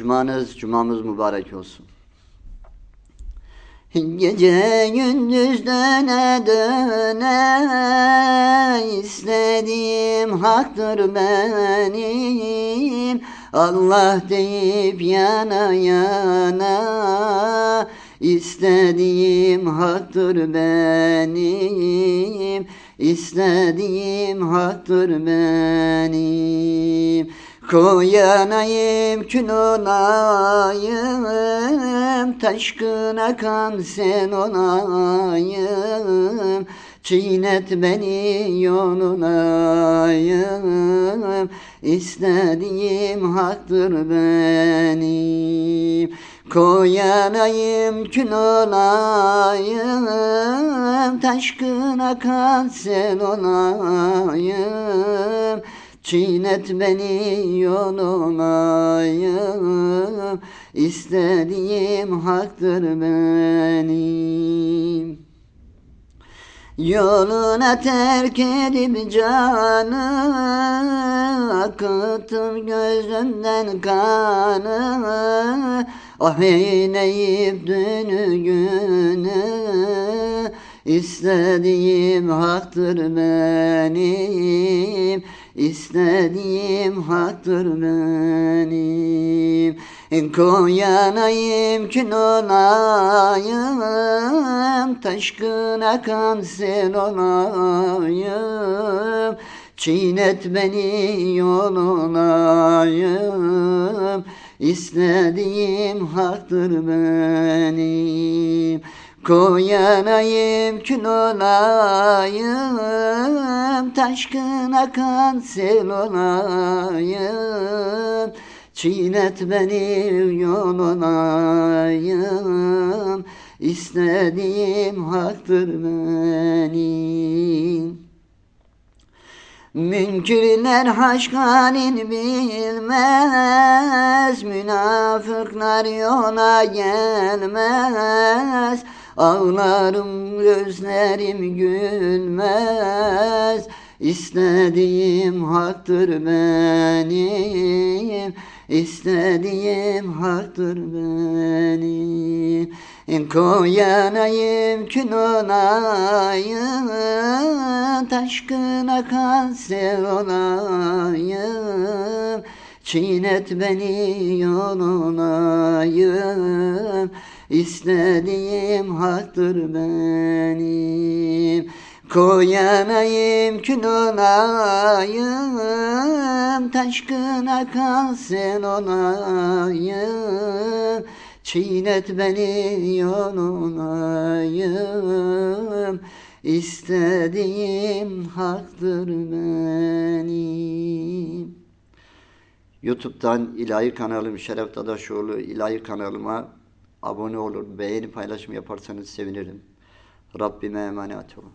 Cumanız, cumamız mübarek olsun. Gece gündüz döne istediğim haktır benim. Allah deyip yana yana istediğim haktır benim. İstediğim haktır benim Koyanayım kün olayım Taşkın akan sen olayım Çiğnet beni yolunayım İstediğim haktır benim. Koyanayım kün olayım Taşkın akan sen olayım Çiğnet beni yolunayım İstediğim haktır benim. Yoluna terk edip canı Akıttım gözümden kanı. Ah eyleyip dünü günü İstediğim haktır benim İstediğim haktır benim. Koyanayım kün olayım Taşkın akan sel olayım. Çiğnet beni yolunayım İstediğim haktır benim Koyanayım kün olayım Taşkın akan sel olayım Çiğnet beni yolunayım İstediğim haktır benim Münkirler haşkanin bilmez Münafıklar yola gelmez Ağlarım gözlerim gülmez. İstediğim haktır benim. İstediğim haktır benim. Koyanayım kün olayım. Taşkın akan sel olayım. Çiğnet beni yolunayım İstediğim haktır benim. Koyanayım kün olayım Taşkın akan sel olayım Çiğnet beni yolunayım. İstediğim haktır benim. YouTube'dan ilahi kanalım Şeref Dadaşoğlu ilahi kanalıma abone olur, beğeni paylaşım yaparsanız sevinirim. Rabbime emanet olun.